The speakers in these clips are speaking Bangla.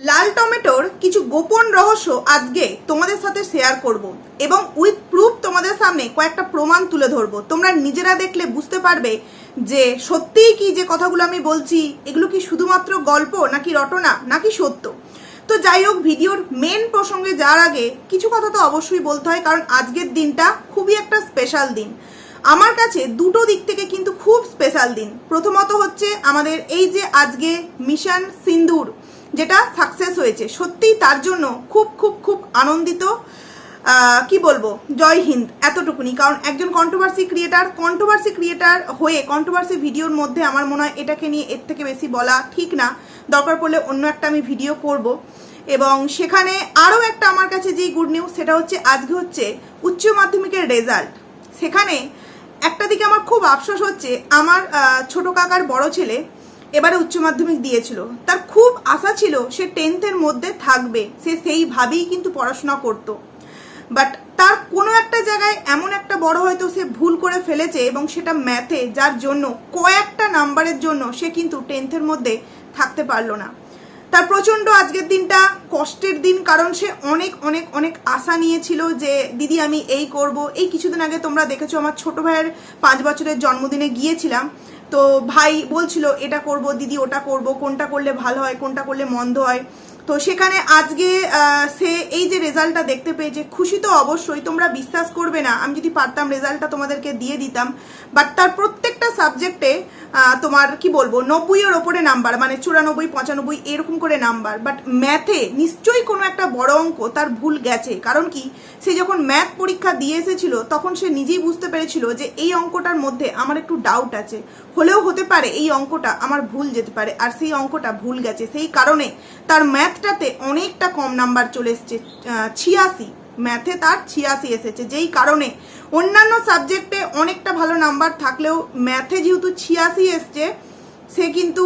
লাল টমেটোর কিছু গোপন রহস্য আজকে তোমাদের সাথে শেয়ার করব এবং উইথ প্রুফ তোমাদের সামনে কয়েকটা প্রমাণ তুলে ধরবো। তোমরা নিজেরা দেখলে বুঝতে পারবে যে সত্যিই কি যে কথাগুলো আমি বলছি, এগুলো কি শুধুমাত্র গল্প নাকি রটনা নাকি সত্য? তো যাই হোক, ভিডিওর মেন প্রসঙ্গে যাওয়ার আগে কিছু কথা তো অবশ্যই বলতে হয়, কারণ আজকের দিনটা খুবই একটা স্পেশাল দিন। আমার কাছে দুটো দিক থেকে কিন্তু খুব স্পেশাল দিন। প্রথমত হচ্ছে আমাদের এই যে আজকে মিশন সিন্দুর যেটা সাকসেস হয়েছে। সত্যিই তার জন্য খুব খুব খুব আনন্দিত কি বলব, জয় হিন্দ, এতটুকুনি। কারণ একজন কন্ট্রোভার্সি ক্রিয়েটার কন্ট্রোভার্সি ক্রিয়েটার হয়ে কন্ট্রোভার্সি ভিডিওর মধ্যে আমার মনে হয় এটাকে নিয়ে এর থেকে বেশি বলা ঠিক না। দরকার পড়লে অন্য একটা আমি ভিডিও করব। এবং সেখানে আরও একটা আমার কাছে যেই গুড নিউজ সেটা হচ্ছে আজকে হচ্ছে উচ্চ মাধ্যমিকের রেজাল্ট সেখানে একটা দিকে আমার খুব আফসোস হচ্ছে, আমার ছোট কাকার বড় ছেলে এবারে উচ্চ মাধ্যমিক দিয়েছিল। তার খুব আশা ছিল সে টেন্থের মধ্যে থাকবে। সে সেইভাবেই কিন্তু পড়াশোনা করতো। বাট তার কোনো একটা জায়গায় এমন একটা বড় হয়তো সে ভুল করে ফেলেছে এবং সেটা ম্যাথে যার জন্য কয়েকটা নাম্বারের জন্য সে কিন্তু টেন্থের মধ্যে থাকতে পারল না। তার প্রচণ্ড আজকের দিনটা কষ্টের দিন, কারণ সে অনেক অনেক অনেক আশা নিয়েছিল যে, দিদি, আমি এই করব। এই কিছুদিন আগে তোমরা দেখেছ, আমার ছোট ভাইয়ের পাঁচ বছরের জন্মদিনে গিয়েছিলাম। তো ভাই বলছিল, এটা করব, দিদি ওটা করব, কোনটা করলে ভালো হয়, কোনটা করলে মন্দ হয়? তো সেখানে আজকে সে এই যে রেজাল্টটা দেখতে পেয়েছে খুশি তো অবশ্যই, তোমরা বিশ্বাস করবে না। আমি যদি পারতাম রেজাল্টটা তোমাদেরকে দিয়ে দিতাম। বাট তার প্রত্যেকটা সাবজেক্টে তোমার কি বলব, নব্বইয়ের ওপরে নাম্বার মানে চুরানব্বই, পঁচানব্বই এরকম করে নাম্বার। বাট ম্যাথে নিশ্চয়ই কোনো একটা বড় অঙ্ক তার ভুল গেছে। কারণ কি, সে যখন ম্যাথ পরীক্ষা দিয়ে এসেছিল, তখন সে নিজেই বুঝতে পেরেছিল যে এই অঙ্কটার মধ্যে আমার একটু ডাউট আছে। হলেও হতে পারে এই অঙ্কটা আমার ভুল যেতে পারে, আর সেই অঙ্কটা ভুল গেছে। সেই কারণে তার ম্যাথটাতে অনেকটা কম নাম্বার চলে এসছে ছিয়াশি। ম্যাথে তার ছিয়াশি এসেছে, যেই কারণে অন্যান্য সাবজেক্টে অনেকটা ভালো নাম্বার থাকলেও ম্যাথে যেহেতু ছিয়াশি এসছে সে কিন্তু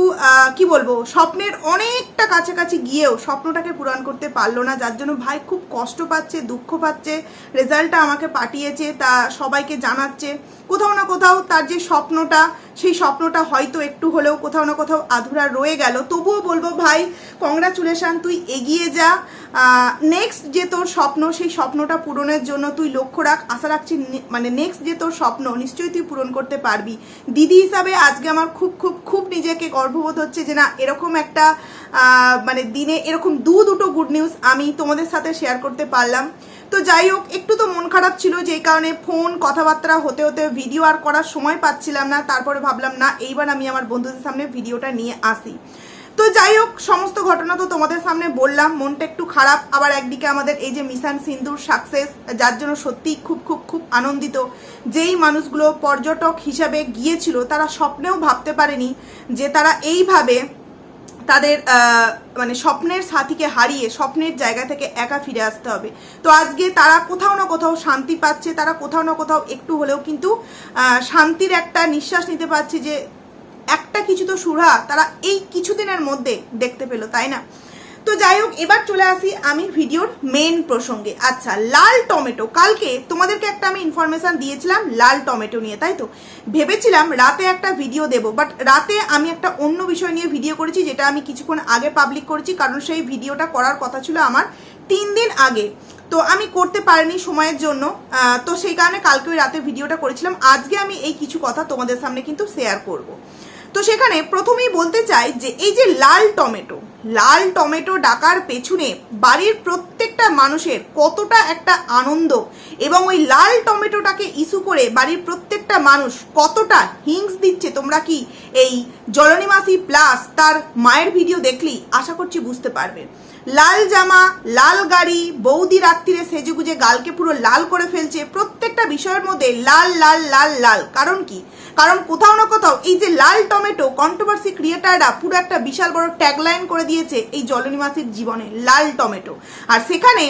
কি বলব, স্বপ্নের অনেকটা কাছাকাছি গিয়েও স্বপ্নটাকে পূরণ করতে পারল না, যার জন্য ভাই খুব কষ্ট পাচ্ছে, দুঃখ পাচ্ছে, রেজাল্টটা আমাকে পাঠিয়েছে, তা সবাইকে জানাচ্ছে। কোথাও না কোথাও তার যে স্বপ্নটা, সেই স্বপ্নটা হয়তো একটু হলেও কোথাও না কোথাও আধুরা রয়ে গেল। তবুও বলব ভাই কংগ্রাচুলেশান তুই এগিয়ে যা। নেক্সট যে তোর স্বপ্ন, সেই স্বপ্নটা পূরণের জন্য তুই লক্ষ্য রাখ। আশা রাখছি মানে নেক্সট যে তোর স্বপ্ন, নিশ্চয়ই তুই পূরণ করতে পারবি। দিদি হিসাবে আজকে আমার খুব খুব খুব নিজেকে গর্ববোধ হচ্ছে যে না, এরকম একটা মানে দিনে এরকম দু দুটো গুড নিউজ আমি তোমাদের সাথে শেয়ার করতে পারলাম। তো যাই হোক, একটু তো মন খারাপ ছিল যেই কারণে ফোন কথাবার্তা হতে হতে ভিডিও আর করার সময় পাচ্ছিলাম না। তারপরে ভাবলাম, না, এইবার আমি আমার বন্ধুদের সামনে ভিডিওটা নিয়ে আসি। তো যাই হোক, সমস্ত ঘটনা তো তোমাদের সামনে বললাম। মনটা একটু খারাপ, আবার একদিকে আমাদের এই যে মিশন সিন্ধুর সাকসেস যার জন্য সত্যিই খুব খুব খুব আনন্দিত। যেই মানুষগুলো পর্যটক হিসাবে গিয়েছিল, তারা স্বপ্নেও ভাবতে পারেনি যে তারা এইভাবে তাদের মানে স্বপ্নের সাথীকে হারিয়ে স্বপ্নের জায়গা থেকে একা ফিরে আসতে হবে। তো আজকে তারা কোথাও না কোথাও শান্তি পাচ্ছে, তারা কোথাও না কোথাও একটু হলেও কিন্তু শান্তির একটা নিঃশ্বাস নিতে পারছে যে একটা কিছু তো সুরা তারা এই কিছুদিনের মধ্যে দেখতে পেল, তাই না? তো যাই হোক, এবার চলে আসি আমি ভিডিওর মেন প্রসঙ্গে। আচ্ছা লাল টমেটো, কালকে তোমাদেরকে একটা আমি ইনফরমেশন দিয়েছিলাম লাল টমেটো নিয়ে, তাই তো? ভেবেছিলাম রাতে একটা ভিডিও দেব বাট রাতে আমি একটা অন্য বিষয় নিয়ে ভিডিও করেছি যেটা আমি কিছুক্ষণ আগে পাবলিক করেছি, কারণ সেই ভিডিওটা করার কথা ছিল আমার তিন দিন আগে। তো আমি করতে পারিনি সময়ের জন্য তো সেই কারণে কালকে ওই রাতে ভিডিওটা করেছিলাম। আজকে আমি এই কিছু কথা তোমাদের সামনে কিন্তু শেয়ার করব। তো সেখানে প্রথমেই বলতে চাই যে এই যে লাল টমেটো লাল টমেটো ডাকার পেছনে বাড়ির প্রত্যেকটা মানুষের কতটা একটা আনন্দ এবং ওই লাল টমেটোটাকে ইস্যু করে বাড়ির প্রত্যেকটা মানুষ কতটা হিংস দিচ্ছে তোমরা কি এই জলনিমাসি প্লাস তার মায়ের ভিডিও দেখলি আশা করছি বুঝতে পারবে। লাল জামা, লাল গাড়ি, বৌদি রাত্রিরে সেজেগুজে গালকে পুরো লাল করে ফেলছে প্রত্যেকটা বিষয়ের মধ্যে লাল লাল লাল লাল। কারণ কি? কারণ কোথাও না কোথাও এই যে লাল টমেটো কন্ট্রোভার্সি ক্রিয়েটাররা পুরো একটা বিশাল বড় ট্যাগলাইন করে দিয়েছে এই জলনিমাসির জীবনে, লাল টমেটো। আর সেখানে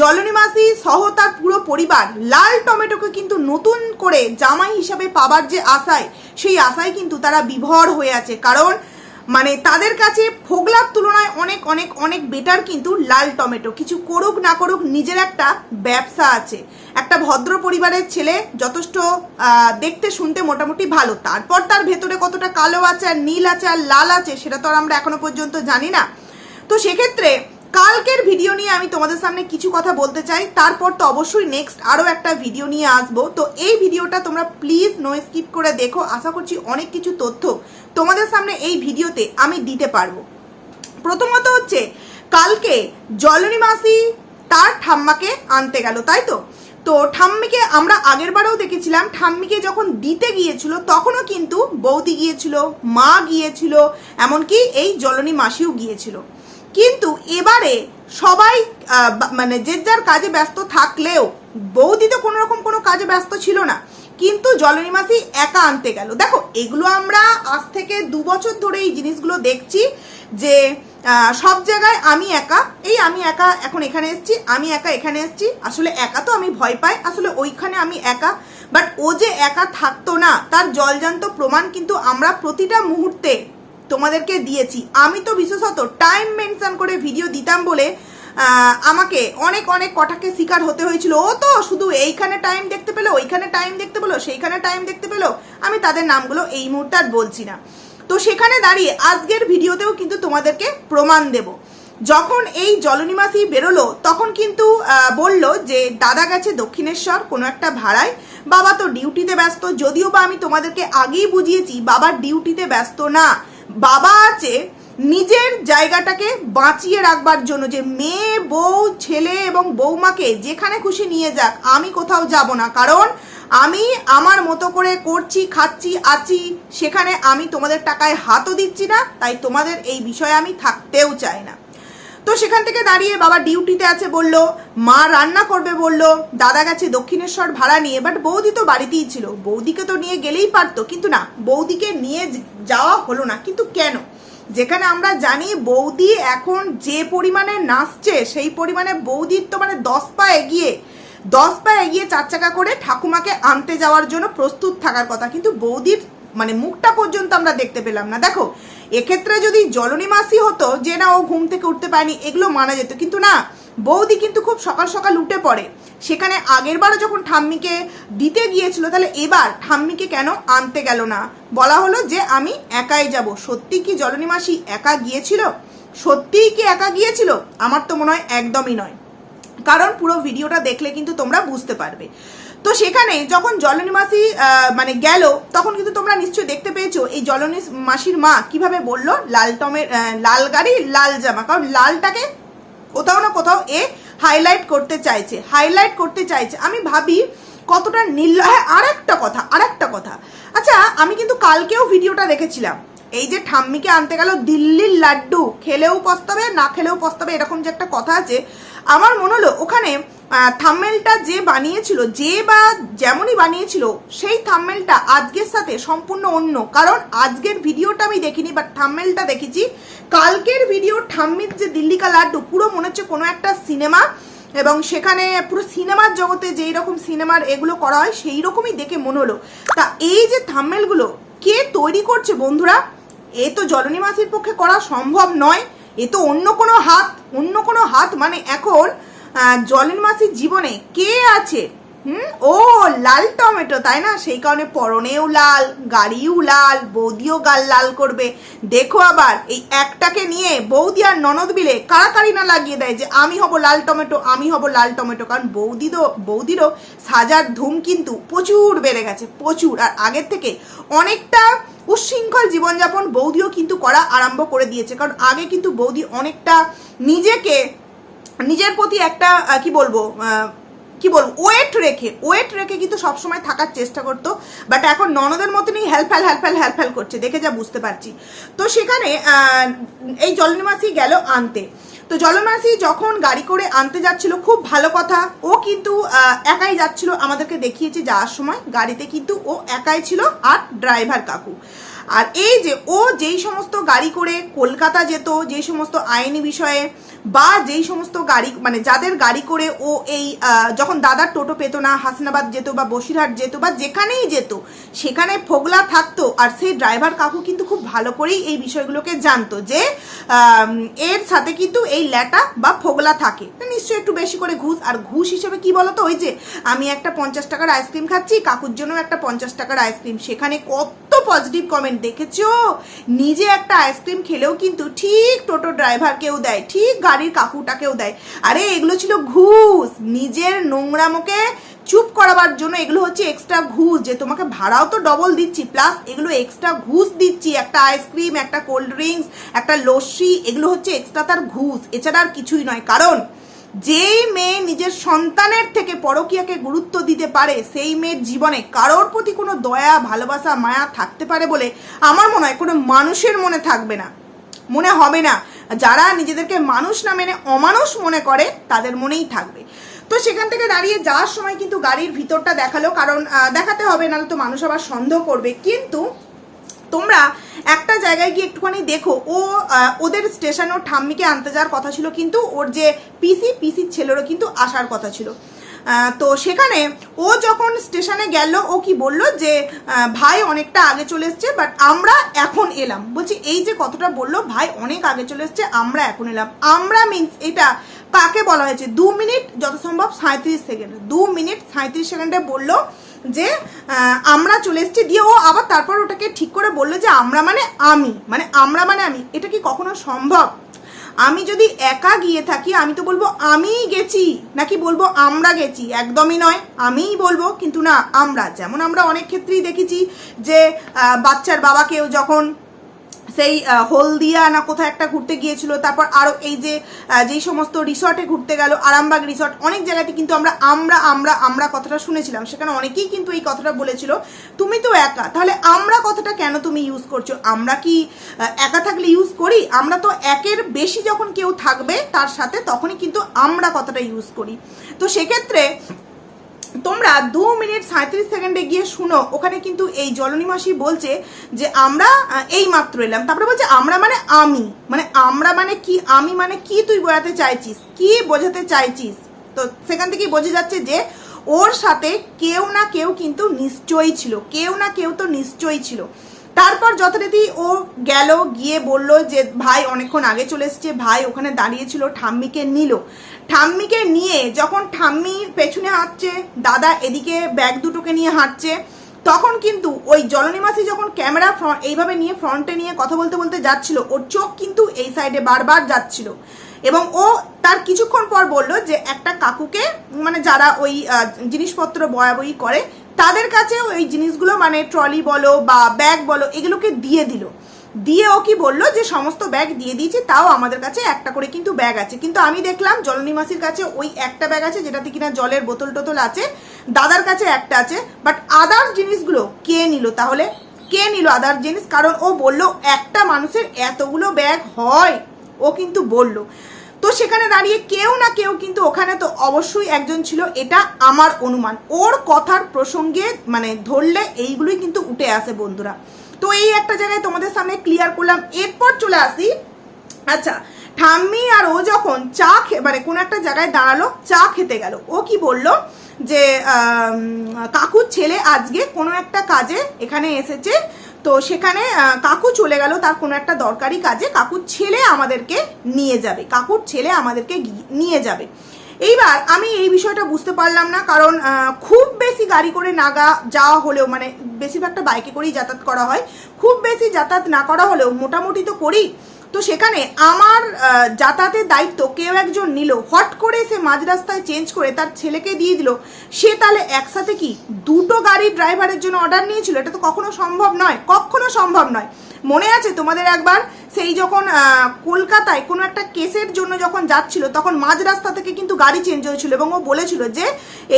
জলনিমাসি সহ তার পুরো পরিবার লাল টমেটোকে কিন্তু নতুন করে জামাই হিসাবে পাবার যে আশায়, সেই আশায় কিন্তু তারা বিভোর হয়ে আছে। কারণ মানে তাদের কাছে ফোগলার তুলনায় অনেক অনেক অনেক বেটার কিন্তু লাল টমেটো। কিছু করুক না করুক নিজের একটা ব্যবসা আছে। একটা ভদ্র পরিবারের ছেলে যথেষ্ট দেখতে শুনতে মোটামুটি ভালো। তারপর তার ভেতরে কতটা কালো আছে আর নীল আছে আর লাল আছে সেটা তো আর আমরা এখনও পর্যন্ত জানি না। তো সেক্ষেত্রে কালকের ভিডিও নিয়ে আমি তোমাদের সামনে কিছু কথা বলতে চাই। তারপর তো অবশ্যই নেক্সট আরও একটা ভিডিও নিয়ে আসব। তো এই ভিডিওটা তোমরা প্লিজ নো স্কিপ করে দেখো। আশা করছি অনেক কিছু তথ্য তোমাদের সামনে এই ভিডিওতে আমি দিতে পারব। প্রথমত হচ্ছে, কালকে জলনী মাসি তার ঠাম্মাকে আনতে গেল, তাই তো? তো ঠাম্মিকে আমরা আগের বারেও দেখেছিলাম। ঠাম্মিকে যখন দিতে গিয়েছিল, তখনও কিন্তু বৌদি গিয়েছিল, মা গিয়েছিল, এমনকি এই জলনী মাসিও গিয়েছিল। কিন্তু এবারে সবাই মানে যে যার কাজে ব্যস্ত থাকলেও বৌদি তো কোনো রকম কোনো কাজে ব্যস্ত ছিল না। কিন্তু জলনী মাসি একা আনতে গেল। দেখো, এগুলো আমরা আজ থেকে দু বছর ধরে এই জিনিসগুলো দেখছি যে সব জায়গায় আমি একা, এই আমি একা এখন এখানে এসেছি, আমি একা এখানে এসেছি। আসলে একা তো আমি ভয় পাই, আসলে ওইখানে আমি একা। বাট ও যে একা থাকতো না, তার জলজান্ত প্রমাণ কিন্তু আমরা প্রতিটা মুহূর্তে তোমাদেরকে দিয়েছি। আমি তো বিশেষত টাইম মেনশন করে ভিডিও দিতাম বলে আমাকে অনেক অনেক কটাকে শিকার হতে হয়েছিল। ও তো শুধু এইখানে টাইম দেখতে পেল, ওইখানে টাইম দেখতে পেল, সেইখানে টাইম দেখতে পেল। আমি তাদের নামগুলো এই মুহূর্তে আর বলছি না। তো সেখানে দাঁড়িয়ে আজকের ভিডিওতেও কিন্তু তোমাদেরকে প্রমাণ দেব। যখন এই জলনিমাসি বেরোলো, তখন কিন্তু বলল যে, দাদা গেছে দক্ষিণেশ্বর, কোনো একটা ভাড়ায়। বাবা তো ডিউটিতে ব্যস্ত, যদিও বা আমি তোমাদেরকে আগেই বুঝিয়েছি বাবার ডিউটিতে ব্যস্ত না। বাবা আছে, নিজের জায়গাটাকে বাঁচিয়ে রাখবার জন্য যে মেয়ে, বউ, ছেলে এবং বৌমাকে যেখানে খুশি নিয়ে যাক, আমি কোথাও যাব না। কারণ আমি আমার মতো করে করছি, খাচ্ছি, আছি, সেখানে আমি তোমাদের টাকায় হাতও দিচ্ছি না, তাই তোমাদের এই বিষয়ে আমি থাকতেও চাই না। তো সেখান থেকে দাঁড়িয়ে বাবা ডিউটিতে আছে বলল, মা রান্না করবে বলল, দাদা গেছে দক্ষিণেশ্বর ভাড়া নিয়ে বাট বৌদি তো বাড়িতেই ছিল। বৌদিকে তো নিয়ে গেলেই পারতো, কিন্তু না, বৌদিকে নিয়ে যাওয়া হলো না, কিন্তু কেন? যেখানে আমরা জানি বৌদি এখন যে পরিমাণে নাচছে, সেই পরিমাণে বৌদির তো মানে দশ পা এগিয়ে, দশ পা এগিয়ে চার চাকা করে ঠাকুমাকে আনতে যাওয়ার জন্য প্রস্তুত থাকার কথা, কিন্তু বৌদির মানে মুখটা পর্যন্ত আমরা দেখতে পেলাম না। দেখো এক্ষেত্রে যদি জলনী মাসি হতো, যে না ও ঘুম থেকে উঠতে পারেনি, এগুলো মানা যেত। কিন্তু না, বৌদি কিন্তু খুব সকাল সকাল উঠে পড়ে। সেখানে আগের বারও যখন ঠাম্মিকে দিতে গিয়েছিল, তাহলে এবার ঠাম্মিকে কেন আনতে গেল না? বলা হলো যে, আমি একাই যাব। সত্যি কি জলনী মাসি একা গিয়েছিল? সত্যিই কি একা গিয়েছিল? আমার তো মনে হয় একদমই নয়। কারণ পুরো ভিডিওটা দেখলে কিন্তু তোমরা বুঝতে পারবে। তো সেখানে যখন জলনী মাসি মানে গেল, তখন কিন্তু তোমরা নিশ্চয়ই দেখতে পেয়েছ এই জলনী মাসির মা কীভাবে বলল, লাল টমের লাল গাড়ি, লাল জামা। কারণ লালটাকে কোথাও না কোথাও এ হাইলাইট করতে চাইছে হাইলাইট করতে চাইছে। আমি ভাবি কতটা নীল আর একটা কথা আর একটা কথা। আচ্ছা আমি কিন্তু কালকেও ভিডিওটা দেখেছিলাম। এই যে ঠাম্মিকে আনতে গেল দিল্লির লাড্ডু, খেলেও পস্তাবে, না খেলেও পস্তাবে, এরকম যে একটা কথা আছে আমার মনে হলো ওখানে থাম্মেলটা যে বানিয়েছিল, যে বা যেমনই বানিয়েছিল, সেই থাম্মেলটা আজকের সাথে সম্পূর্ণ অন্য। কারণ আজকের ভিডিওটা আমি দেখিনি বাট থাম্মেলটা দেখেছি। কালকের ভিডিও ঠাম্মির যে দিল্লি কা লাড্ডু, পুরো মনে হচ্ছে কোনো একটা সিনেমা এবং সেখানে পুরো সিনেমার জগতে যেই রকম সিনেমার এগুলো করা হয়, সেই রকমই দেখে মনে হলো। তা এই যে থাম্মেলগুলো কে তৈরি করছে বন্ধুরা? এ তো জননী মাসির পক্ষে করা সম্ভব নয়। এ তো অন্য কোনো হাত, অন্য কোনো হাত মানে এখন জলের মাসির জীবনে কে আছে? হুম? ও, লাল টমেটো, তাই না? সেই কারণে পরনেও লাল, গাড়িও লাল, বৌদিও গাল লাল করবে। দেখো আবার, এই একটাকে নিয়ে বৌদি আর ননদ মিলে কারাকারি না লাগিয়ে দেয় যে, আমি হব লাল টমেটো, আমি হব লাল টমেটো। কারণ বৌদিরও বৌদিরও সাজার ধুম কিন্তু প্রচুর বেড়ে গেছে, প্রচুর। আর আগের থেকে অনেকটা উচ্ছৃঙ্খল জীবনযাপন বৌদিও কিন্তু করা আরম্ভ করে দিয়েছে। কারণ আগে কিন্তু বৌদি অনেকটা নিজেকে, নিজের প্রতি একটা কি বলব কি বলব ওয়েট রেখে ওয়েট রেখে কিন্তু সবসময় থাকার চেষ্টা করতো বাট এখন ননদের মতনই help hell help hell help hell করছে, দেখে যা বুঝতে পারছি। তো সেখানে এই জলনিমাসি গেল আনতে। তো জলমাসি যখন গাড়ি করে আনতে যাচ্ছিল, খুব ভালো কথা, ও কিন্তু একাই যাচ্ছিল, আমাদেরকে দেখিয়েছে যাওয়ার সময়। গাড়িতে কিন্তু ও একাই ছিল আর ড্রাইভার কাকু। আর এই যে ও যেই সমস্ত গাড়ি করে কলকাতা যেত, যেই সমস্ত আইনি বিষয়ে, বা যেই সমস্ত গাড়ি মানে যাদের গাড়ি করে ও এই যখন দাদার টোটো পেত না, হাসনাবাদ যেত বা বসিরহাট যেত বা যেখানেই যেত, সেখানে ফোগলা থাকতো। আর সেই ড্রাইভার কাকু কিন্তু খুব ভালো করেই এই বিষয়গুলোকে জানতো যে এর সাথে কিন্তু এই ল্যাটা বা ফোগলা থাকে। নিশ্চয়ই একটু বেশি করে ঘুষ। আর ঘুষ হিসেবে কি বলতো? ওই যে আমি একটা পঞ্চাশ টাকার আইসক্রিম খাচ্ছি, কাকুর জন্য একটা পঞ্চাশ টাকার আইসক্রিম। সেখানে কত পজিটিভ কমেন্ট দেখেছ? নিজে একটা আইসক্রিম খেলেও কিন্তু ঠিক টোটো ড্রাইভারকেও দেয়, ঠিক গাড়ির কাকুটাকেও দেয়। আরে, এগুলো ছিল ঘুষ। নিজের নোংরামোকে চুপ করাবার জন্য এগুলো হচ্ছে এক্সট্রা ঘুষ, যে তোমাকে ভাড়াও তো ডবল দিচ্ছি প্লাস এগুলো এক্সট্রা ঘুষ দিচ্ছি। একটা আইসক্রিম একটা কোল্ড ড্রিঙ্কস একটা লস্যি, এগুলো হচ্ছে এক্সট্রা তার ঘুষ। এছাড়া আর কিছুই নয়। কারণ যেই মেয়ে নিজের সন্তানের থেকে পরকীয়াকে গুরুত্ব দিতে পারে, সেই মেয়ের জীবনে কারোর প্রতি কোনো দয়া, ভালোবাসা, মায়া থাকতে পারে বলে আমার মনে হয় কোনো মানুষের মনে থাকবে না। মনে হবে না। যারা নিজেদেরকে মানুষ না মেনে অমানুষ মনে করে, তাদের মনেই থাকবে। তো সেখান থেকে দাঁড়িয়ে যাওয়ার সময় কিন্তু গাড়ির ভিতরটা দেখাল, কারণ দেখাতে হবে, নাহলে তো মানুষ আবার সন্দেহ করবে। কিন্তু তোমরা একটা জায়গায় গিয়ে একটুখানি দেখো। ও ওদের স্টেশনে ওর ঠাম্মিকে আনতে যাওয়ার কথা ছিল, কিন্তু ওর যে পিসি পিসির ছেলেরও কিন্তু আসার কথা ছিল। তো সেখানে ও যখন স্টেশনে গেল, ও কি বলল যে ভাই অনেকটা আগে চলে এসছে বাট আমরা এখন এলাম। বলছি, এই যে কতটা বলল, ভাই অনেক আগে চলে এসছে, আমরা এখন এলাম। আমরা মিন্স এটা কাকে বলা হয়েছে? দু মিনিট, যত সম্ভব সাঁত্রিশ সেকেন্ড। দু মিনিট সাঁত্রিশ সেকেন্ডে বলল যে আমরা চলে এসছি দিয়ে ও আবার তারপর ওটাকে ঠিক করে বলল যে, আমরা মানে আমি। মানে আমরা মানে আমি। এটা কি কখনো সম্ভব? আমি যদি একা গিয়ে থাকি, আমি তো বলব, আমিই গেছি। নাকি বলব, আমরা গেছি? একদমই নয়, আমিই বলব। কিন্তু না, আমরা। যেমন আমরা অনেক ক্ষেত্রেই দেখেছি যে বাচ্চার বাবাকেও যখন সেই হলদিয়া না কোথায় একটা ঘুরতে গিয়েছিল, তারপর আরও এই যে যেই সমস্ত রিসর্টে ঘুরতে গেল, আরামবাগ রিসর্ট অনেক জায়গাতে কিন্তু আমরা আমরা আমরা আমরা কথাটা শুনেছিলাম, সেখানে অনেকেই কিন্তু এই কথাটা বলেছিল, তুমি তো একা, তাহলে আমরা কথাটা কেন তুমি ইউজ করছ? আমরা কি একা থাকলে ইউজ করি? আমরা তো একের বেশি যখন কেউ থাকবে তার সাথে, তখনই কিন্তু আমরা কথাটা ইউজ করি। তো সেক্ষেত্রে তোমরা দু মিনিট সাঁত্রিশ সেকেন্ডে গিয়ে শুনো, ওখানে কিন্তু এই জলনী মাসি বলছে যে আমরা এই মাত্র এলাম। তারপরে বলছে, আমরা মানে আমি। মানে আমরা মানে কি? আমি মানে কি তুই বোঝাতে চাইছিস? কি বোঝাতে চাইছিস? তো সেখান থেকেই বোঝা যাচ্ছে যে ওর সাথে কেউ না কেউ কিন্তু নিশ্চয়ই ছিল। কেউ না কেউ তো নিশ্চয়ই ছিল। তারপর যথারীতি ও গেল, গিয়ে বলল যে, ভাই, অনেকক্ষণ আগে চলে এসছে। ভাই, ওখানে দাঁড়িয়েছিল ঠাম্মিকে নিল। ঠাম্মিকে নিয়ে যখন ঠাম্মি পেছনে হাঁটছে, দাদা এদিকে ব্যাগ দুটোকে নিয়ে হাঁটছে, তখন কিন্তু ওই জলনী মাসি যখন ক্যামেরা এইভাবে নিয়ে ফ্রন্টে নিয়ে কথা বলতে বলতে যাচ্ছিল, ওর চোখ কিন্তু এই সাইডে বারবার যাচ্ছিল। এবং ও তার কিছুক্ষণ পর বলল যে, একটা কাকুকে মানে যারা ওই জিনিসপত্র বয়াবই করে, তাদের কাছে ওই জিনিসগুলো মানে ট্রলি বলো বা ব্যাগ বলো, এগুলোকে দিয়ে দিল। দিয়ে ও কি বলল যে সমস্ত ব্যাগ দিয়ে দিয়েছি, তাও আমাদের কাছে একটা করে কিন্তু ব্যাগ আছে। কিন্তু আমি দেখলাম জলনী মাসির কাছে ওই একটা ব্যাগ আছে যেটাতে কিনা জলের বোতল টোতল আছে, দাদার কাছে একটা আছে বাট আদার জিনিসগুলো কে নিল? তাহলে কে নিল আদার জিনিস? কারণ ও বলল, একটা মানুষের এতগুলো ব্যাগ হয়। ও কিন্তু বলল। তো সেখানে দাঁড়িয়ে কেউ না কেউ কিন্তু ওখানে তো অবশ্যই একজন ছিল, এটা আমার অনুমান। ওর কথার প্রসঙ্গে মানে ধরলে এইগুলোই কিন্তু উঠে আসে বন্ধুরা। তো এই একটা জায়গায় তোমাদের সামনে ক্লিয়ার করলাম। এরপর চলে আসি। আচ্ছা ঠাম্মি আর ও যখন চা মানে কোনো একটা জায়গায় দাঁড়াল, চা খেতে গেল। ও কি বলল? যে কাকুর ছেলে আজকে কোনো একটা কাজে এখানে এসেছে। তো সেখানে কাকু চলে গেল, তার কোনো একটা দরকারি কাজে। কাকুর ছেলে আমাদেরকে নিয়ে যাবে। কাকুর ছেলে আমাদেরকে নিয়ে যাবে। এইবার আমি এই বিষয়টা বুঝতে পারলাম না, কারণ খুব বেশি গাড়ি করে নাগা যাওয়া হলেও মানে বেশিরভাগটা বাইকে করেই যাতায়াত করা হয়। খুব বেশি যাতায়াত না করা হলেও, মোটামুটি তো করি তো সেখানে আমার যাতায়াতের দায়িত্ব কেউ একজন নিল। হট করে সে মাঝ রাস্তায় চেঞ্জ করে তার ছেলেকে দিয়ে দিল। সে তাহলে একসাথে কি দুটো গাড়ির ড্রাইভারের জন্য অর্ডার নিয়েছিল? এটা তো কখনো সম্ভব নয়। কখনো সম্ভব নয়। মনে আছে তোমাদের একবার? সেই যখন কলকাতায় কোনো একটা কেসের জন্য যখন যাচ্ছিল, তখন মাঝ রাস্তা থেকে কিন্তু গাড়ি চেঞ্জ হয়েছিল এবং ও বলেছিল যে,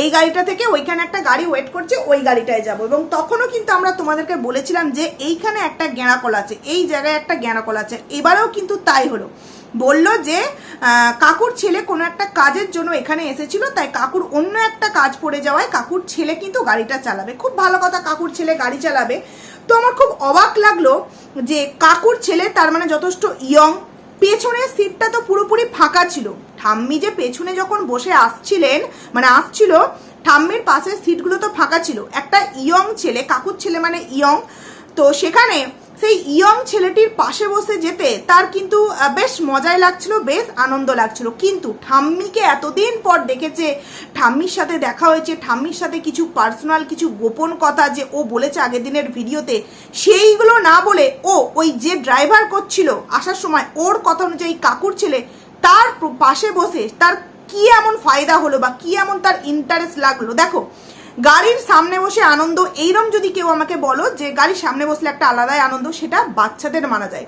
এই গাড়িটা থেকে ওইখানে একটা গাড়ি ওয়েট করছে, ওই গাড়িটায় যাব। এবং তখনও কিন্তু আমরা তোমাদেরকে বলেছিলাম যে, এইখানে একটা গ্যাঁড়াকল আছে, এই জায়গায় একটা গ্যাঁড়াকল আছে। এবারেও কিন্তু তাই হলো। বলল যে কাকুর ছেলে কোনো একটা কাজের জন্য এখানে এসেছিল, তাই কাকুর অন্য একটা কাজ পড়ে যাওয়ায় কাকুর ছেলে কিন্তু গাড়িটা চালাবে। খুব ভালো কথা, কাকুর ছেলে গাড়ি চালাবে। তো আমার খুব অবাক লাগল যে কাকুর ছেলে তার মানে যথেষ্ট ইয়ং পেছনের সিটটা তো পুরোপুরি ফাঁকা ছিল। ঠাম্মি যে পেছনে যখন বসে আসছিলেন মানে আসছিল, ঠাম্মির পাশের সিটগুলো তো ফাঁকা ছিল। একটা ইয়ং ছেলে, কাকুর ছেলে মানে ইয়ং তো সেখানে সেই ইয়ং ছেলেটির পাশে বসে যেতে তার কিন্তু বেশ মজাই লাগছিল, বেশ আনন্দ লাগছিল। কিন্তু ঠাম্মিকে এতদিন পর দেখেছে, ঠাম্মির সাথে দেখা হয়েছে, ঠাম্মির সাথে কিছু পার্সোনাল কিছু গোপন কথা যে ও বলেছে আগের দিনের ভিডিওতে, সেইগুলো না বলে ও ওই যে ড্রাইভার করছিল আসার সময়, ওর কথা অনুযায়ী কাকুর ছেলে তার পাশে বসে তার কি এমন ফায়দা হলো বা কি এমন তার ইন্টারেস্ট লাগল? দেখো গাড়ির সামনে বসে আনন্দ, এইরম যদি কেউ আমাকে বলো যে গাড়ির সামনে বসলে একটা আলাদাই আনন্দ, সেটা বাচ্চাদের মানা যায়।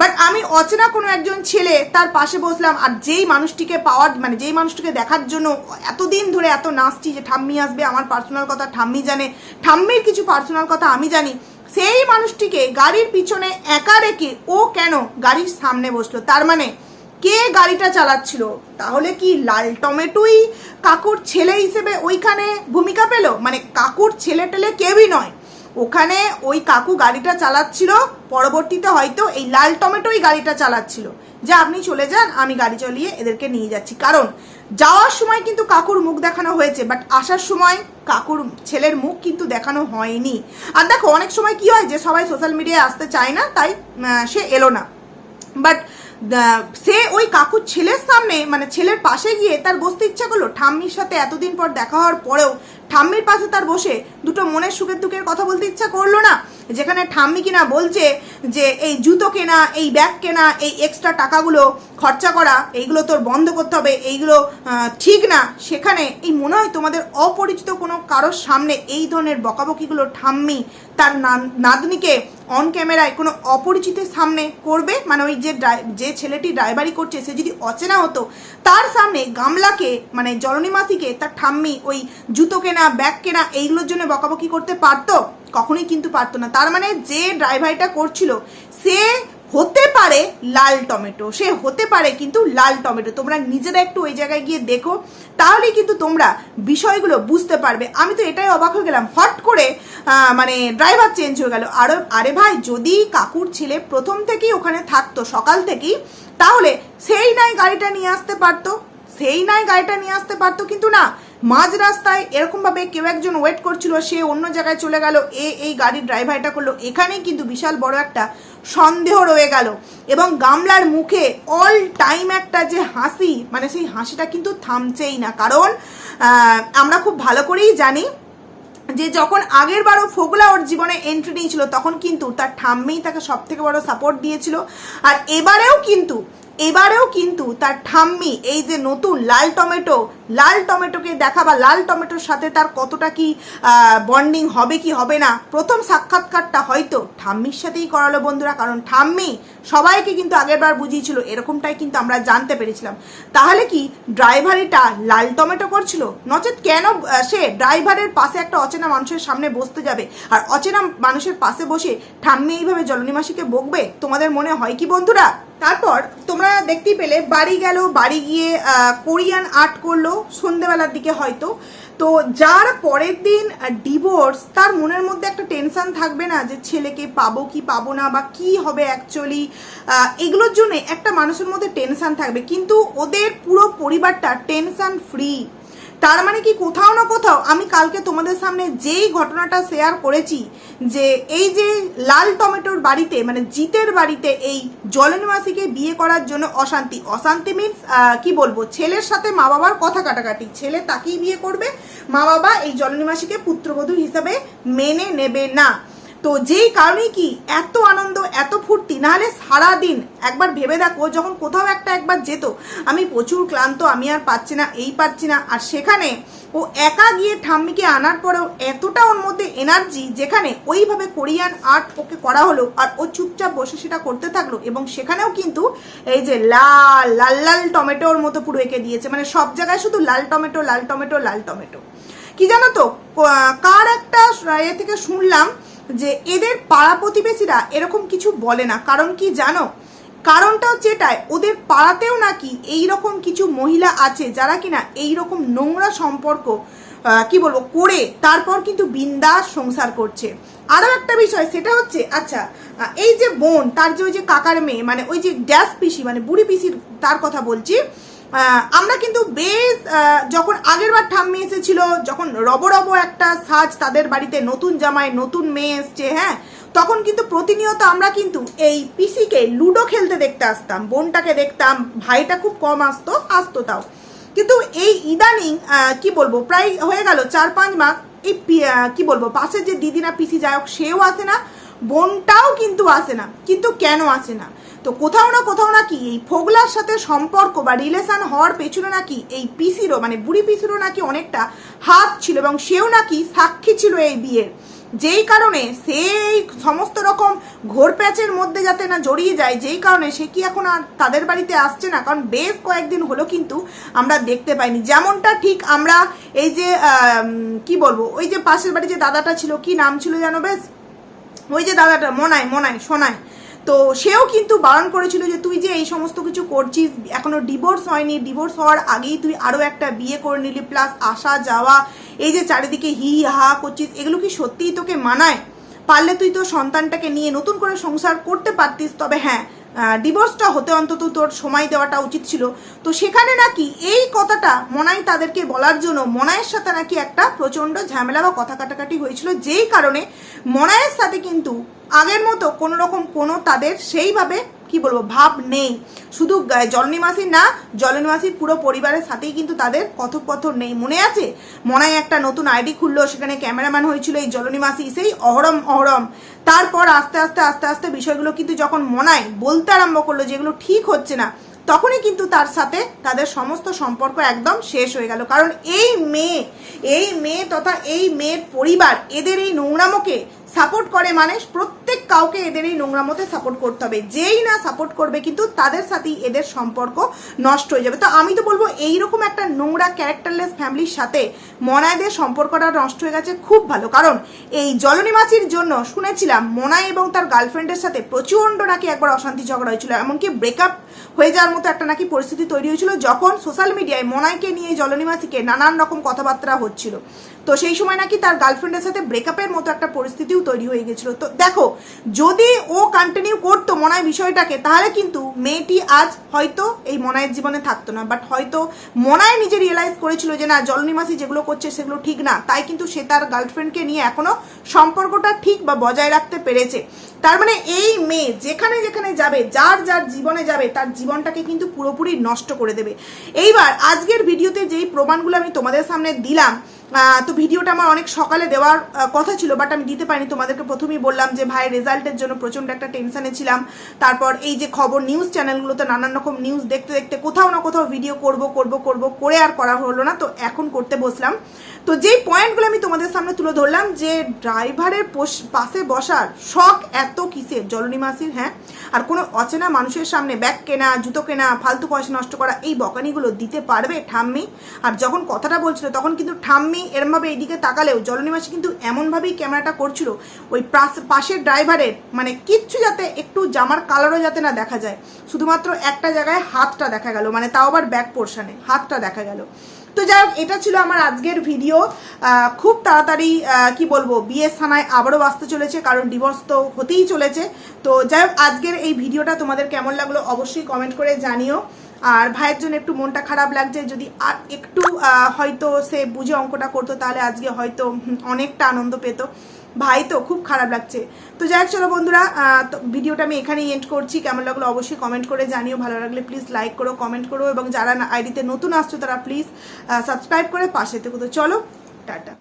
বাট আমি অচেনা কোনো একজন ছেলে, তার পাশে বসলাম, আর যেই মানুষটিকে পাওয়ার মানে যেই মানুষটিকে দেখার জন্য এতদিন ধরে এত নাচছি যে ঠাম্মি আসবে, আমার পার্সোনাল কথা ঠাম্মি জানে, ঠাম্মির কিছু পার্সোনাল কথা আমি জানি, সেই মানুষটিকে গাড়ির পিছনে একা রেখে ও কেন গাড়ির সামনে বসল? তার মানে কে গাড়িটা চালাচ্ছিল? তাহলে কি লাল টমেটোই কাকুর ছেলে হিসেবে ওইখানে ভূমিকা পেল? মানে কাকুর ছেলে টেলে কেউই নয়। ওখানে ওই কাকু গাড়িটা চালাচ্ছিল, পরবর্তীতে হয়তো এই লাল টমেটোই গাড়িটা চালাচ্ছিল। যে আপনি চলে যান, আমি গাড়ি চালিয়ে এদেরকে নিয়ে যাচ্ছি। কারণ যাওয়ার সময় কিন্তু কাকুর মুখ দেখানো হয়েছে বাট আসার সময় কাকুর ছেলের মুখ কিন্তু দেখানো হয়নি। আর দেখো, অনেক সময় কি হয় যে সবাই সোশ্যাল মিডিয়ায় আসতে চায় না, তাই সে এলো না। বাট সে ওই কাকুর ছেলের সামনে মানে ছেলের পাশে গিয়ে তার বসতে ইচ্ছা করল। ঠাম্মির সাথে এতদিন পর দেখা হওয়ার পরেও ঠাম্মির পাশে তার বসে দুটো মনের সুখের দুঃখের কথা বলতে ইচ্ছা করল না। যেখানে ঠাম্মি কিনা বলছে যে, এই জুতো কেনা, এই ব্যাগ কেনা, এই এক্সট্রা টাকাগুলো খরচা করা, এইগুলো তোর বন্ধ করতে হবে, এইগুলো ঠিক না। সেখানে এই মনে হয় তোমাদের অপরিচিত কোনো কারোর সামনে এই ধরনের বকাবকিগুলো ঠাম্মি তার নাতনিকে অন ক্যামেরায় কোনো অপরিচিতের সামনে করবে? মানে ওই যে যে ছেলেটি ড্রাইভারি করছে, সে যদি অচেনা হতো, তার সামনে গামলাকে মানে জলনী মাসিকে তার ঠাম্মি ওই জুতো কেনা ব্যাগ কেনা, এইগুলোর জন্য বকাবকি করতে পারতো? কখনোই কিন্তু পারতো না। তার মানে যে ড্রাইভারটা করছিল, সে হতে পারে লাল টমেটো। সে হতে পারে কিন্তু লাল টমেটো। তোমরা নিজেরা একটু ওই জায়গায় গিয়ে দেখো। তাহলেই কিন্তু তোমরা বিষয়গুলো বুঝতে পারবে। আমি তো এটাই অবাক হয়ে গেলাম। হট করে মানে ড্রাইভার চেঞ্জ হয়ে গেল। আরও, আরে ভাই, যদি কাকুর ছেলে প্রথম থেকেই ওখানে থাকতো, সকাল থেকেই, তাহলে সেই নাই গাড়িটা নিয়ে আসতে পারতো। সেই নাই গাড়িটা নিয়ে আসতে পারতো কিন্তু না। মাঝ রাস্তায় এরকমভাবে কেউ একজন ওয়েট করছিল, সে অন্য জায়গায় চলে গেল, এ এই গাড়ির ড্রাইভার এটা করল। এখানেই কিন্তু বিশাল বড় একটা সন্দেহ রয়ে গেল। এবং গামলার মুখে অল টাইম একটা যে হাসি মানে সেই হাসিটা কিন্তু থামছেই না। কারণ আমরা খুব ভালো করেই জানি যে যখন আগের বারও ফোগলা ওর জীবনে এন্ট্রি নিয়েছিল, তখন কিন্তু তার ঠাম্মেই তাকে সব থেকে বড় সাপোর্ট দিয়েছিল। আর এবারেও কিন্তু এবারেও কিন্তু তার ঠাম্মি, এই যে নতুন লাল টমেটো, লাল টমেটোকে দেখা বা লাল টমেটোর সাথে তার কতটা কি বন্ডিং হবে কি হবে না, প্রথম সাক্ষাৎকারটা হয়তো ঠাম্মির সাথেই করালো বন্ধুরা, কারণ ঠাম্মি সবাইকে কিন্তু আগের বার বুঝিয়েছিল, এরকমটাই কিন্তু আমরা জানতে পেরেছিলাম। তাহলে কি ড্রাইভারিটা লাল টমেটো করছিল? নচেত কেন সে ড্রাইভারের পাশে একটা অচেনা মানুষের সামনে বসতে যাবে? আর অচেনা মানুষের পাশে বসে ঠাম্মি এইভাবে জলনিমাসিকে বকবে? তোমাদের মনে হয় কি বন্ধুরা? তারপর তোমরা দেখতেই পেলে বাড়ি গেল, বাড়ি গিয়ে কোরিয়ান আর্ট করল সন্ধেবেলার দিকে হয়তো। তো যার পরের দিন ডিভোর্স তার মনের মধ্যে একটা টেনশন থাকবে না যে ছেলেকে পাবো কি পাবো না বা কি হবে অ্যাকচুয়ালি এগুলোর জন্য একটা মানুষের মধ্যে টেনশন থাকবে। কিন্তু ওদের পুরো পরিবারটা টেনশন ফ্রি তার মানে কি কোথাও না কোথাও আমি কালকে তোমাদের সামনে যেই ঘটনাটা শেয়ার করেছি, যে এই যে লাল টমেটোর বাড়িতে মানে জিতের বাড়িতে এই জলনী মাসিকে বিয়ে করার জন্য অশান্তি। অশান্তি মিনস কি বলব? ছেলের সাথে মা বাবার কথা কাটাকাটি। ছেলে তাকেই বিয়ে করবে, মা বাবা এই জলনী মাসিকে পুত্রবধূ হিসাবে মেনে নেবে না। তো যেই কারণে কি এত আনন্দ, এত ফুর্তি, নাহলে সারাদিন একবার ভেবে দেখো, যখন কোথাও একটা একবার যেত, আমি প্রচুর ক্লান্ত, আমি আর পাচ্ছি না, এই পাচ্ছি না, আর সেখানে ও একা গিয়ে ঠাম্মিকে আনার পরেও এতটা ওর মধ্যে এনার্জি যেখানে ওইভাবে কোরিয়ান আর্ট ওকে করা হলো, আর ও চুপচাপ বসে সেটা করতে থাকল, এবং সেখানেও কিন্তু এই যে লাল লাল লাল টমেটোর মতো পুরো এঁকে দিয়েছে মানে সব জায়গায় শুধু লাল টমেটো লাল টমেটো লাল টমেটো। কি জানো তো কার একটা এ থেকে শুনলাম যে এদের পাড়া প্রতিবেশীরা এরকম কিছু বলে না। কারণ কি জানো? কারণটা হচ্ছে এটাই, ওদের পাড়াতেও নাকি এই রকম কিছু মহিলা আছে যারা কিনা এই রকম নোংরা সম্পর্ক কি বলব, করে তারপর কিন্তু বিন্দাস সংসার করছে। আরও একটা বিষয়, সেটা হচ্ছে আচ্ছা এই যে বোন, তার যে ওই যে কাকার মেয়ে মানে ওই যে ড্যাস পিসি মানে বুড়ি পিসির, তার কথা বলছি আমরা কিন্তু বেশ যখন আগের বার ঠাম্মি এসেছিল, যখন রব রব একটা সাজ তাদের বাড়িতে নতুন জামাই নতুন মেয়ে এসছে হ্যাঁ তখন কিন্তু প্রতিনিয়ত আমরা কিন্তু এই পিসিকে লুডো খেলতে দেখতে আসতাম, বোনটাকে দেখতাম, ভাইটা খুব কম আসতো আসতো তাও। কিন্তু এই ইদানিং কি বলব, প্রায় হয়ে গেল চার পাঁচ মাস, এই কি বলব পাশের যে দিদি না পিসি যাই হোক, সেও আসে না বোনটাও কিন্তু আসে না, কিন্তু কেন আসে না? তো কোথাও না কোথাও নাকি এই ফোগলার সাথে সম্পর্ক বা রিলেশন হওয়ার পেছনে নাকি এই পিসিরও মানে বুড়ি পিসিরও নাকি অনেকটা হাত ছিল এবং সেও নাকি সাক্ষী ছিল এই বিয়ের। যেই কারণে সে এই সমস্ত রকম ঘোর প্যাচের মধ্যে যাতে না জড়িয়ে যায়, যেই কারণে সে কি এখন আর তাদের বাড়িতে আসছে না? কারণ বেশ কয়েকদিন হলো কিন্তু আমরা দেখতে পাইনি। যেমনটা ঠিক আমরা এই যে কি বলব? ওই যে পাশের বাড়ি যে দাদাটা ছিল, কি নাম ছিল জানো বেশ? ওই যে দাদাটা মনায় মনায় শোনায় তো সেও কিন্তু বারণ করেছিল যে তুই যে এই সমস্ত কিছু করছিস, এখনও ডিভোর্স হয়নি। ডিভোর্স হওয়ার আগেই তুই আরও একটা বিয়ে করে নিলি প্লাস আসা, যাওয়া, এই যে চারিদিকে হি হি করছিস, এগুলো কি সত্যিই তোকে মানায়? পারলে তুই তো সন্তানটাকে নিয়ে নতুন করে সংসার করতে পারতিস, তবে হ্যাঁ ডিভোর্সটা হতে অন্তত তোর সময় দেওয়াটা উচিত ছিল। তো সেখানে নাকি এই কথাটা মনাই তাদেরকে বলার জন্য মনায়ের সাথে নাকি একটা প্রচণ্ড ঝামেলা বা কথা কাটাকাটি হয়েছিল। যেই কারণে মনায়ের সাথে কিন্তু আগের মতো কোনো রকম কোনো তাদের সেইভাবে কি বলব, ভাব নেই। শুধু জননী না মাসির পুরো পরিবারের সাথেই কিন্তু তাদের কথোপকথন নেই। মনে আছে? মনায় একটা নতুন আইডি খুললো, সেখানে ক্যামেরাম্যান হয়েছিল এই জলনী মাসি সেই অহরম অহরম। তারপর আস্তে আস্তে আস্তে আস্তে বিষয়গুলো কিন্তু যখন মনায় বলতে আরম্ভ করল যেগুলো ঠিক হচ্ছে না, তখনই কিন্তু তার সাথে তাদের সমস্ত সম্পর্ক একদম শেষ হয়ে গেল। কারণ এই মেয়ে এই মেয়ে তথা এই মেয়ের পরিবার, এদের এই নোংরামোকে সাপোর্ট করে মানে প্রত্যেক কাউকে এদের এই নোংরামোতে সাপোর্ট করতে হবে। যেই না সাপোর্ট করবে কিন্তু তাদের সাথেই এদের সম্পর্ক নষ্ট হয়ে যাবে। তো আমি তো বলব এইরকম একটা নোংরা ক্যারেক্টারলেস ফ্যামিলির সাথে মনায়দের সম্পর্কটা নষ্ট হয়ে গেছে খুব ভালো। কারণ এই জলনী মাসির জন্য শুনেছিলাম মনাই এবং তার গার্লফ্রেন্ডের সাথে প্রচণ্ড নাকি একবার অশান্তি ঝগড়া হয়েছিল। এমনকি ব্রেকআপ হয়ে যাওয়ার মতো একটা নাকি পরিস্থিতি তৈরি হয়েছিল যখন সোশ্যাল মিডিয়ায় মনাইকে নিয়ে জলনী মাসিকে নানান রকম কথাবার্তা হচ্ছিল। তো সেই সময় নাকি তার গার্লফ্রেন্ডের সাথে ব্রেকআপের মতো একটা পরিস্থিতিও তৈরি হয়ে গেছিল। তো দেখো, যদি ও কন্টিনিউ করতো মনায় বিষয়টাকে, তাহলে কিন্তু মেয়েটি আজ হয়তো এই মনায়ের জীবনে থাকতো না। বাট হয়তো মনায় নিজে রিয়েলাইজ করেছিল যে, না জলনিমাসি যেগুলো করছে সেগুলো ঠিক না। তাই কিন্তু সে তার গার্লফ্রেন্ডকে নিয়ে এখনও সম্পর্কটা ঠিক বা বজায় রাখতে পেরেছে। তার মানে এই মেয়ে যেখানে যেখানে যাবে, যার যার জীবনে যাবে, তার জীবনটাকে কিন্তু পুরোপুরি নষ্ট করে দেবে। এইবার আজকের ভিডিওতে যেই প্রমাণগুলো আমি তোমাদের সামনে দিলাম তো ভিডিওটা আমার অনেক সকালে দেওয়ার কথা ছিল বাট আমি দিতে পারিনি। তোমাদেরকে প্রথমেই বললাম যে, ভাই রেজাল্টের জন্য প্রচণ্ড একটা টেনশানে ছিলাম। তারপর এই যে খবর নিউজ চ্যানেলগুলোতে নানান রকম নিউজ দেখতে দেখতে কোথাও না কোথাও ভিডিও করব করব করব, করে আর করা হলো না। তো এখন করতে বসলাম। তো যেই পয়েন্টগুলো আমি তোমাদের সামনে তুলে ধরলাম, যে ড্রাইভারের পাশে বসার শখ এত কিসের? জলনী মাসির হ্যাঁ? আর কোনো অচেনা মানুষের সামনে ব্যাগ কেনা, জুতো কেনা, ফালতু পয়সা নষ্ট করা, এই বকানিগুলো দিতে পারবে ঠাম্মি? আর যখন কথাটা বলছিল, তখন কিন্তু ঠাম্মি এরমভাবে এইদিকে তাকালেও জলনী মাসি কিন্তু এমনভাবেই ক্যামেরাটা করছিল, ওই পাশ- পাশের ড্রাইভারের মানে কিচ্ছু যাতে একটু জামার কালারও যাতে না দেখা যায়। শুধুমাত্র একটা জায়গায় হাতটা দেখা গেল মানে তাও আবার ব্যাক পোর্শনে হাতটা দেখা গেল। তো যাই হোক, এটা ছিল আমার আজকের ভিডিও খুব তাড়াতাড়ি কি বলব বিয়ের থানায় আবারও আসতে চলেছে, কারণ ডিভোর্স তো হতেই চলেছে। তো যাই হোক, আজকের এই ভিডিওটা তোমাদের কেমন লাগল অবশ্যই কমেন্ট করে জানিও। আর ভাইয়ের জন্য একটু মনটা খারাপ লাগছে, যদি আর একটু হয়তো সে বুঝে অঙ্কটা করতো, তাহলে আজকে হয়তো অনেকটা আনন্দ পেত। ভাই তো খুব খারাপ লাগছে। তো যাই হোক, চলো বন্ধুরা ভিডিওটা আমি এখানেই এন্ড করছি। কেমন লাগল অবশ্যই কমেন্ট করে জানিও। ভালো লাগলে প্লিজ লাইক করো কমেন্ট করো, এবং যারা আইডিতে নতুন আসছো তারা প্লিজ সাবস্ক্রাইব করে পাশে থেকে। তো চলো, টাটা।